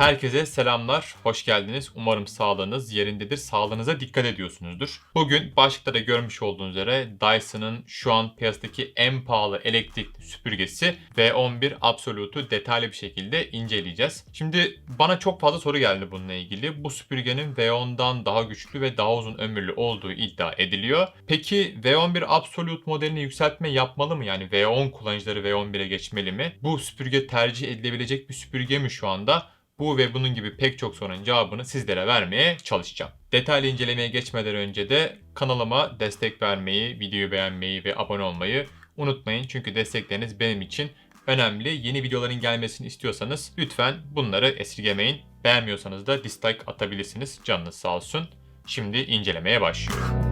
Herkese selamlar, hoş geldiniz. Umarım sağlığınız yerindedir, sağlığınıza dikkat ediyorsunuzdur. Bugün başlıkta da görmüş olduğunuz üzere Dyson'ın şu an piyasadaki en pahalı elektrikli süpürgesi V11 Absolute'u detaylı bir şekilde inceleyeceğiz. Şimdi bana çok fazla soru geldi bununla ilgili. Bu süpürgenin V10'dan daha güçlü ve daha uzun ömürlü olduğu iddia ediliyor. Peki V11 Absolute modelini yükseltme yapmalı mı? Yani V10 kullanıcıları V11'e geçmeli mi? Bu süpürge tercih edilebilecek bir süpürge mi şu anda? Bu ve bunun gibi pek çok sorunun cevabını sizlere vermeye çalışacağım. Detaylı incelemeye geçmeden önce de kanalıma destek vermeyi, videoyu beğenmeyi ve abone olmayı unutmayın. Çünkü destekleriniz benim için önemli. Yeni videoların gelmesini istiyorsanız lütfen bunları esirgemeyin. Beğenmiyorsanız da dislike atabilirsiniz. Canınız sağ olsun. Şimdi incelemeye başlıyorum.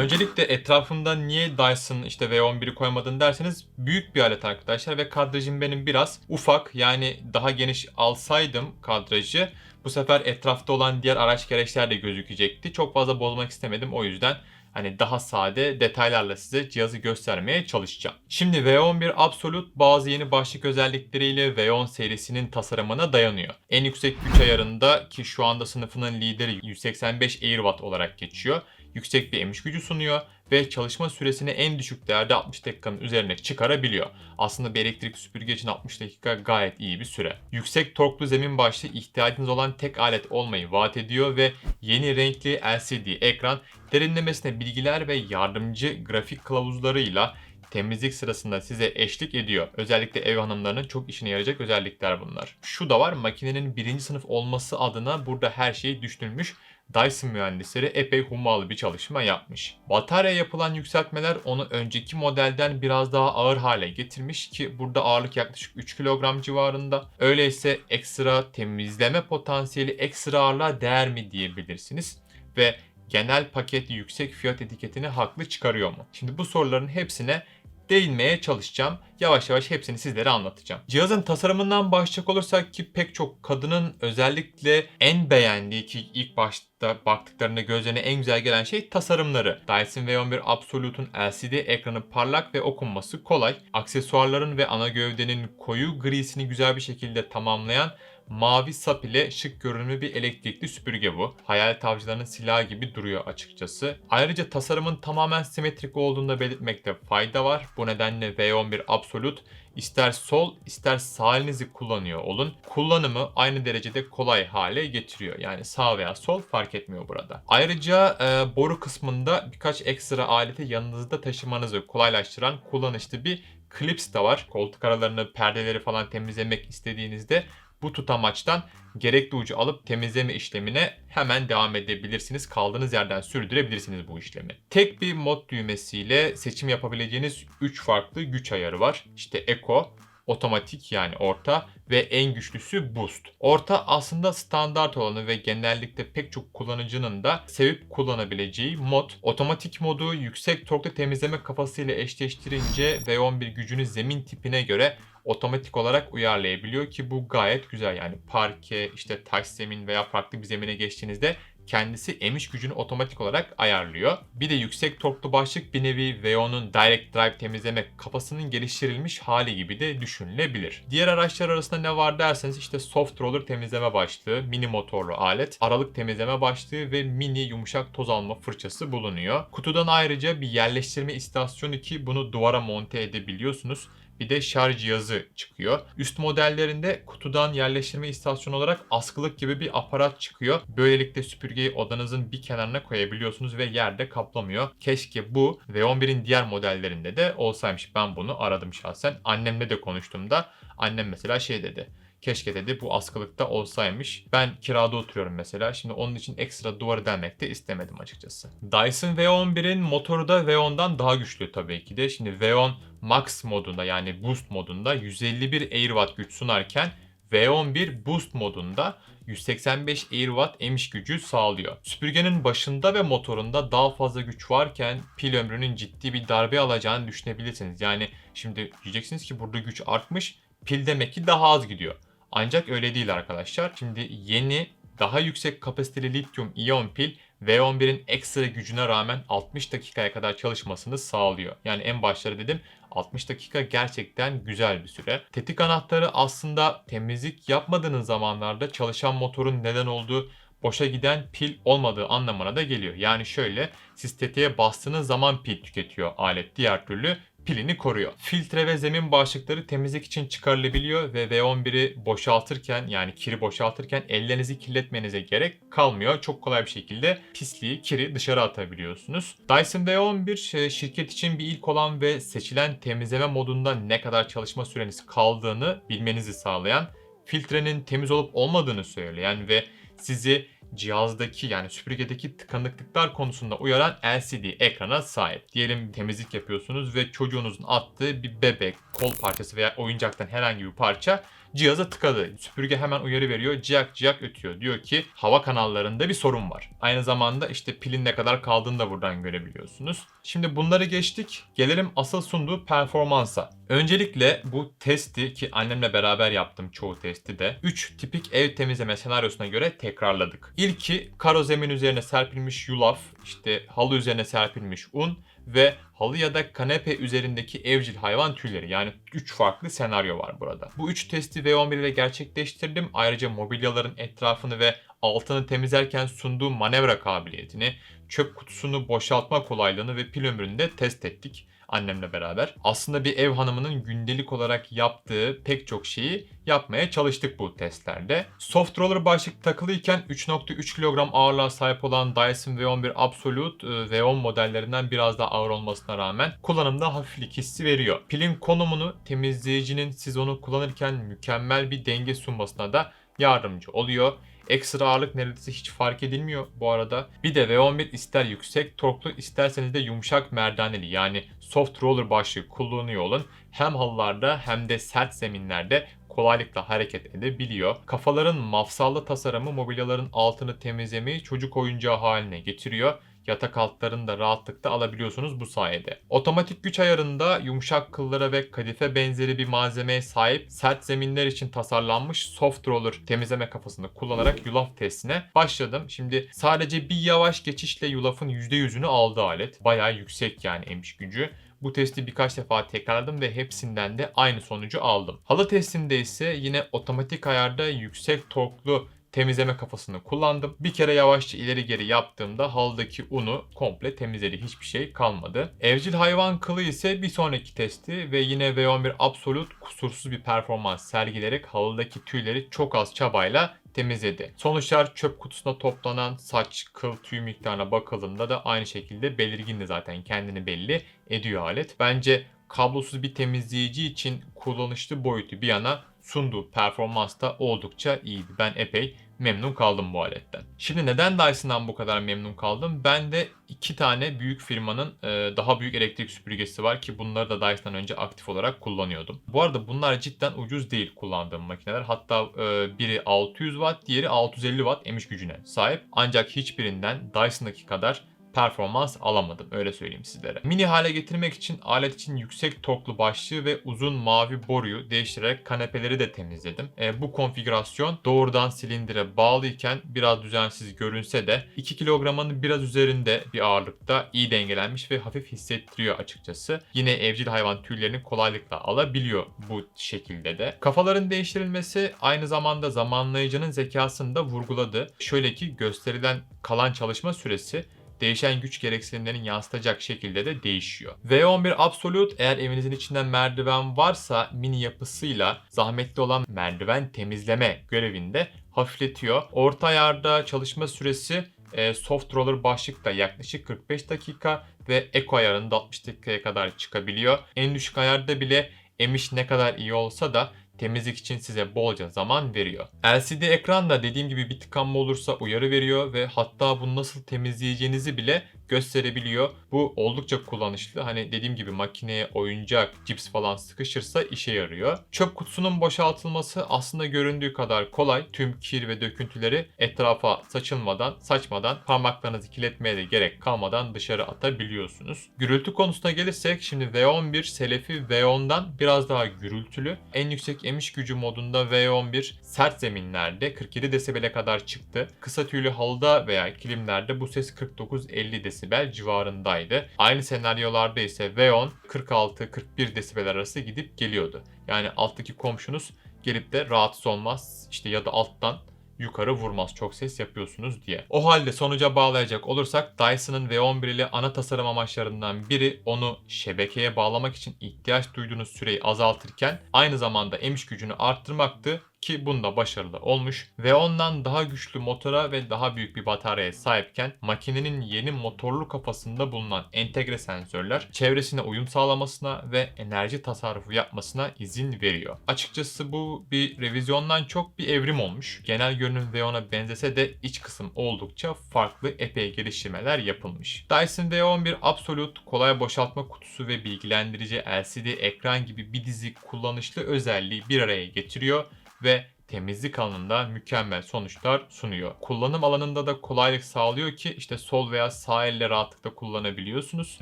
Öncelikle etrafımda niye Dyson işte V11'i koymadın derseniz büyük bir alet arkadaşlar ve kadrajım benim biraz ufak yani daha geniş alsaydım kadrajı bu sefer etrafta olan diğer araç gereçler de gözükecekti. Çok fazla bozmak istemedim o yüzden hani daha sade detaylarla size cihazı göstermeye çalışacağım. Şimdi V11 Absolute bazı yeni başlık özellikleriyle V10 serisinin tasarımına dayanıyor. En yüksek güç ayarında ki şu anda sınıfının lideri 185 Airwatt olarak geçiyor yüksek bir emiş gücü sunuyor ve çalışma süresini en düşük değerde 60 dakikanın üzerine çıkarabiliyor. Aslında bir elektrik süpürge için 60 dakika gayet iyi bir süre. Yüksek torklu zemin başlı ihtiyacınız olan tek alet olmayı vaat ediyor ve yeni renkli LCD ekran derinlemesine bilgiler ve yardımcı grafik kılavuzlarıyla temizlik sırasında size eşlik ediyor. Özellikle ev hanımlarının çok işine yarayacak özellikler bunlar. Şu da var makinenin birinci sınıf olması adına burada her şey düşünülmüş. Dyson mühendisleri epey hummalı bir çalışma yapmış. Batarya yapılan yükseltmeler onu önceki modelden biraz daha ağır hale getirmiş ki burada ağırlık yaklaşık 3 kilogram civarında. Öyleyse ekstra temizleme potansiyeli ekstra ağırlığa değer mi diyebilirsiniz. Ve genel paket yüksek fiyat etiketini haklı çıkarıyor mu? Şimdi bu soruların hepsine değinmeye çalışacağım. Yavaş yavaş hepsini sizlere anlatacağım. Cihazın tasarımından başlayacak olursak ki pek çok kadının özellikle en beğendiği ki ilk başta baktıklarında gözlerine en güzel gelen şey tasarımları. Dyson V11 Absolute'un LCD ekranı parlak ve okunması kolay. Aksesuarların ve ana gövdenin koyu grisini güzel bir şekilde tamamlayan mavi sap ile şık görünümlü bir elektrikli süpürge bu. Hayal tavcılarının silahı gibi duruyor açıkçası. Ayrıca tasarımın tamamen simetrik olduğunda belirtmekte fayda var. Bu nedenle V11 Absolute ister sol ister sağ elinizi kullanıyor olun. Kullanımı aynı derecede kolay hale getiriyor. Yani sağ veya sol fark etmiyor burada. Ayrıca e, boru kısmında birkaç ekstra aleti yanınızda taşımanızı kolaylaştıran kullanışlı bir klips de var. Koltuk aralarını, perdeleri falan temizlemek istediğinizde bu tutamaçtan gerekli ucu alıp temizleme işlemine hemen devam edebilirsiniz. Kaldığınız yerden sürdürebilirsiniz bu işlemi. Tek bir mod düğmesiyle seçim yapabileceğiniz 3 farklı güç ayarı var. İşte Eco, otomatik yani orta ve en güçlüsü boost. Orta aslında standart olanı ve genellikle pek çok kullanıcının da sevip kullanabileceği mod. Otomatik modu yüksek torklu temizleme kafasıyla eşleştirince V11 gücünü zemin tipine göre otomatik olarak uyarlayabiliyor ki bu gayet güzel. Yani parke, işte taş zemin veya farklı bir zemine geçtiğinizde kendisi emiş gücünü otomatik olarak ayarlıyor. Bir de yüksek torklu başlık bir nevi V10'un Direct Drive temizleme kafasının geliştirilmiş hali gibi de düşünülebilir. Diğer araçlar arasında ne var derseniz işte soft roller temizleme başlığı, mini motorlu alet, aralık temizleme başlığı ve mini yumuşak toz alma fırçası bulunuyor. Kutudan ayrıca bir yerleştirme istasyonu ki bunu duvara monte edebiliyorsunuz bir de şarj cihazı çıkıyor. Üst modellerinde kutudan yerleştirme istasyonu olarak askılık gibi bir aparat çıkıyor. Böylelikle süpürgeyi odanızın bir kenarına koyabiliyorsunuz ve yerde kaplamıyor. Keşke bu V11'in diğer modellerinde de olsaymış. Ben bunu aradım şahsen. Annemle de konuştuğumda annem mesela şey dedi. Keşke dedi bu askılıkta olsaymış. Ben kirada oturuyorum mesela. Şimdi onun için ekstra duvarı delmek de istemedim açıkçası. Dyson V11'in motoru da V10'dan daha güçlü tabii ki de. Şimdi V10 Max modunda yani Boost modunda 151 Airwatt güç sunarken V11 Boost modunda 185 Airwatt emiş gücü sağlıyor. Süpürgenin başında ve motorunda daha fazla güç varken pil ömrünün ciddi bir darbe alacağını düşünebilirsiniz. Yani şimdi diyeceksiniz ki burada güç artmış, pil demek ki daha az gidiyor. Ancak öyle değil arkadaşlar. Şimdi yeni daha yüksek kapasiteli lityum iyon pil V11'in ekstra gücüne rağmen 60 dakikaya kadar çalışmasını sağlıyor. Yani en başları dedim 60 dakika gerçekten güzel bir süre. Tetik anahtarı aslında temizlik yapmadığınız zamanlarda çalışan motorun neden olduğu boşa giden pil olmadığı anlamına da geliyor. Yani şöyle siz tetiğe bastığınız zaman pil tüketiyor alet. Diğer türlü pilini koruyor. Filtre ve zemin bağışıkları temizlik için çıkarılabiliyor ve V11'i boşaltırken yani kiri boşaltırken ellerinizi kirletmenize gerek kalmıyor. Çok kolay bir şekilde pisliği, kiri dışarı atabiliyorsunuz. Dyson V11 e, şirket için bir ilk olan ve seçilen temizleme modunda ne kadar çalışma süreniz kaldığını bilmenizi sağlayan, filtrenin temiz olup olmadığını söyleyen ve sizi cihazdaki yani süpürgedeki tıkanıklıklar konusunda uyaran LCD ekrana sahip. Diyelim temizlik yapıyorsunuz ve çocuğunuzun attığı bir bebek, kol parçası veya oyuncaktan herhangi bir parça cihaza tıkadı. Süpürge hemen uyarı veriyor. Ciyak ciyak ötüyor. Diyor ki hava kanallarında bir sorun var. Aynı zamanda işte pilin ne kadar kaldığını da buradan görebiliyorsunuz. Şimdi bunları geçtik. Gelelim asıl sunduğu performansa. Öncelikle bu testi ki annemle beraber yaptım çoğu testi de 3 tipik ev temizleme senaryosuna göre tekrarladık. İlki karo zemin üzerine serpilmiş yulaf, işte halı üzerine serpilmiş un ve halı ya da kanepe üzerindeki evcil hayvan tüyleri yani 3 farklı senaryo var burada. Bu 3 testi V11 ile gerçekleştirdim. Ayrıca mobilyaların etrafını ve altını temizlerken sunduğu manevra kabiliyetini, çöp kutusunu boşaltma kolaylığını ve pil ömrünü de test ettik annemle beraber. Aslında bir ev hanımının gündelik olarak yaptığı pek çok şeyi yapmaya çalıştık bu testlerde. Soft roller başlık takılıyken 3.3 kilogram ağırlığa sahip olan Dyson V11 Absolute e, V10 modellerinden biraz daha ağır olmasına rağmen kullanımda hafiflik hissi veriyor. Pilin konumunu temizleyicinin siz onu kullanırken mükemmel bir denge sunmasına da yardımcı oluyor. Ekstra ağırlık neredeyse hiç fark edilmiyor bu arada. Bir de V11 ister yüksek torklu isterseniz de yumuşak merdaneli yani soft roller başlığı kullanıyor olun. Hem halılarda hem de sert zeminlerde kolaylıkla hareket edebiliyor. Kafaların mafsallı tasarımı mobilyaların altını temizlemeyi çocuk oyuncağı haline getiriyor yatak altlarını da rahatlıkla alabiliyorsunuz bu sayede. Otomatik güç ayarında yumuşak kıllara ve kadife benzeri bir malzemeye sahip sert zeminler için tasarlanmış soft roller temizleme kafasını kullanarak yulaf testine başladım. Şimdi sadece bir yavaş geçişle yulafın %100'ünü aldı alet. Bayağı yüksek yani emiş gücü. Bu testi birkaç defa tekrarladım ve hepsinden de aynı sonucu aldım. Halı testinde ise yine otomatik ayarda yüksek torklu temizleme kafasını kullandım. Bir kere yavaşça ileri geri yaptığımda halıdaki unu komple temizledi. Hiçbir şey kalmadı. Evcil hayvan kılı ise bir sonraki testi ve yine V11 Absolute kusursuz bir performans sergileyerek halıdaki tüyleri çok az çabayla temizledi. Sonuçlar çöp kutusuna toplanan saç, kıl, tüy miktarına bakıldığında da aynı şekilde belirgindi zaten kendini belli ediyor alet. Bence kablosuz bir temizleyici için kullanışlı boyutu bir yana sunduğu performans da oldukça iyiydi. Ben epey memnun kaldım bu aletten. Şimdi neden Dyson'dan bu kadar memnun kaldım? Ben de iki tane büyük firmanın e, daha büyük elektrik süpürgesi var ki bunları da Dyson'dan önce aktif olarak kullanıyordum. Bu arada bunlar cidden ucuz değil kullandığım makineler. Hatta e, biri 600 watt, diğeri 650 watt emiş gücüne sahip. Ancak hiçbirinden Dyson'daki kadar performans alamadım öyle söyleyeyim sizlere. Mini hale getirmek için alet için yüksek torklu başlığı ve uzun mavi boruyu değiştirerek kanepeleri de temizledim. E, bu konfigürasyon doğrudan silindire bağlıyken biraz düzensiz görünse de 2 kilogramın biraz üzerinde bir ağırlıkta iyi dengelenmiş ve hafif hissettiriyor açıkçası. Yine evcil hayvan tüylerini kolaylıkla alabiliyor bu şekilde de. Kafaların değiştirilmesi aynı zamanda zamanlayıcının zekasını da vurguladı. Şöyle ki gösterilen kalan çalışma süresi değişen güç gereksinimlerini yansıtacak şekilde de değişiyor. V11 Absolute eğer evinizin içinden merdiven varsa mini yapısıyla zahmetli olan merdiven temizleme görevinde hafifletiyor. Orta ayarda çalışma süresi e, soft roller başlıkta yaklaşık 45 dakika ve eco ayarında 60 dakikaya kadar çıkabiliyor. En düşük ayarda bile emiş ne kadar iyi olsa da temizlik için size bolca zaman veriyor. LCD ekran da dediğim gibi bir tıkanma olursa uyarı veriyor ve hatta bunu nasıl temizleyeceğinizi bile gösterebiliyor. Bu oldukça kullanışlı. Hani dediğim gibi makineye oyuncak, cips falan sıkışırsa işe yarıyor. Çöp kutusunun boşaltılması aslında göründüğü kadar kolay. Tüm kir ve döküntüleri etrafa saçılmadan, saçmadan, parmaklarınızı kirletmeye de gerek kalmadan dışarı atabiliyorsunuz. Gürültü konusuna gelirsek şimdi V11 Selefi V10'dan biraz daha gürültülü. En yüksek emiş gücü modunda V11 sert zeminlerde 47 desibele kadar çıktı. Kısa tüylü halıda veya kilimlerde bu ses 49-50 desibel civarındaydı. Aynı senaryolarda ise V10 46-41 desibel arası gidip geliyordu. Yani alttaki komşunuz gelip de rahatsız olmaz işte ya da alttan yukarı vurmaz çok ses yapıyorsunuz diye. O halde sonuca bağlayacak olursak Dyson'ın V11 ile ana tasarım amaçlarından biri onu şebekeye bağlamak için ihtiyaç duyduğunuz süreyi azaltırken aynı zamanda emiş gücünü arttırmaktı ki bunda başarılı olmuş ve ondan daha güçlü motora ve daha büyük bir bataryaya sahipken makinenin yeni motorlu kafasında bulunan entegre sensörler çevresine uyum sağlamasına ve enerji tasarrufu yapmasına izin veriyor. Açıkçası bu bir revizyondan çok bir evrim olmuş. Genel görünüm V10'a benzese de iç kısım oldukça farklı epey geliştirmeler yapılmış. Dyson V11 Absolute kolay boşaltma kutusu ve bilgilendirici LCD ekran gibi bir dizi kullanışlı özelliği bir araya getiriyor ve temizlik alanında mükemmel sonuçlar sunuyor. Kullanım alanında da kolaylık sağlıyor ki işte sol veya sağ elle rahatlıkla kullanabiliyorsunuz.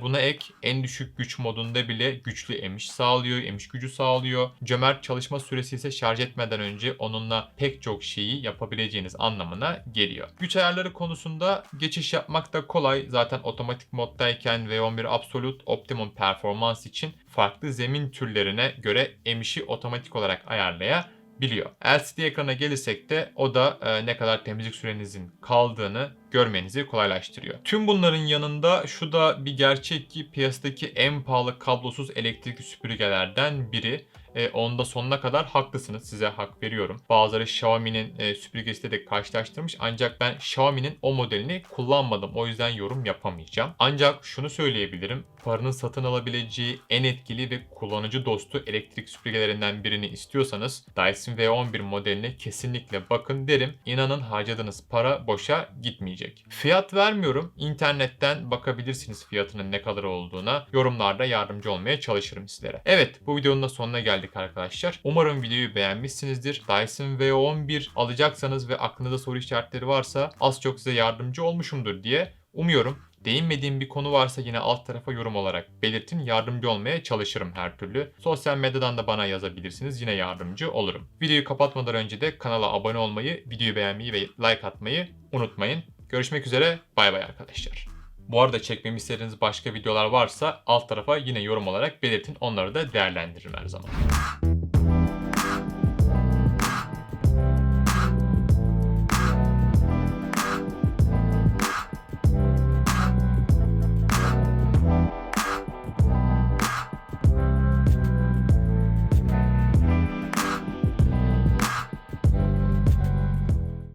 Buna ek en düşük güç modunda bile güçlü emiş sağlıyor, emiş gücü sağlıyor. Cömert çalışma süresi ise şarj etmeden önce onunla pek çok şeyi yapabileceğiniz anlamına geliyor. Güç ayarları konusunda geçiş yapmak da kolay. Zaten otomatik moddayken V11 Absolute Optimum Performans için farklı zemin türlerine göre emişi otomatik olarak ayarlayabiliyorsunuz biliyor. LCD ekrana gelirsek de o da e, ne kadar temizlik sürenizin kaldığını görmenizi kolaylaştırıyor. Tüm bunların yanında şu da bir gerçek ki piyasadaki en pahalı kablosuz elektrikli süpürgelerden biri. E, onda sonuna kadar haklısınız. Size hak veriyorum. Bazıları Xiaomi'nin e, süpürgesiyle de karşılaştırmış. Ancak ben Xiaomi'nin o modelini kullanmadım. O yüzden yorum yapamayacağım. Ancak şunu söyleyebilirim. Paranın satın alabileceği en etkili ve kullanıcı dostu elektrik süpürgelerinden birini istiyorsanız Dyson V11 modeline kesinlikle bakın derim. İnanın harcadığınız para boşa gitmeyecek. Fiyat vermiyorum. İnternetten bakabilirsiniz fiyatının ne kadar olduğuna. Yorumlarda yardımcı olmaya çalışırım sizlere. Evet bu videonun da sonuna geldik arkadaşlar. Umarım videoyu beğenmişsinizdir. Dyson V11 alacaksanız ve aklınızda soru işaretleri varsa az çok size yardımcı olmuşumdur diye umuyorum. Değinmediğim bir konu varsa yine alt tarafa yorum olarak belirtin. Yardımcı olmaya çalışırım her türlü. Sosyal medyadan da bana yazabilirsiniz. Yine yardımcı olurum. Videoyu kapatmadan önce de kanala abone olmayı, videoyu beğenmeyi ve like atmayı unutmayın. Görüşmek üzere. Bay bay arkadaşlar. Bu arada çekmemi istediğiniz başka videolar varsa alt tarafa yine yorum olarak belirtin. Onları da değerlendiririm her zaman.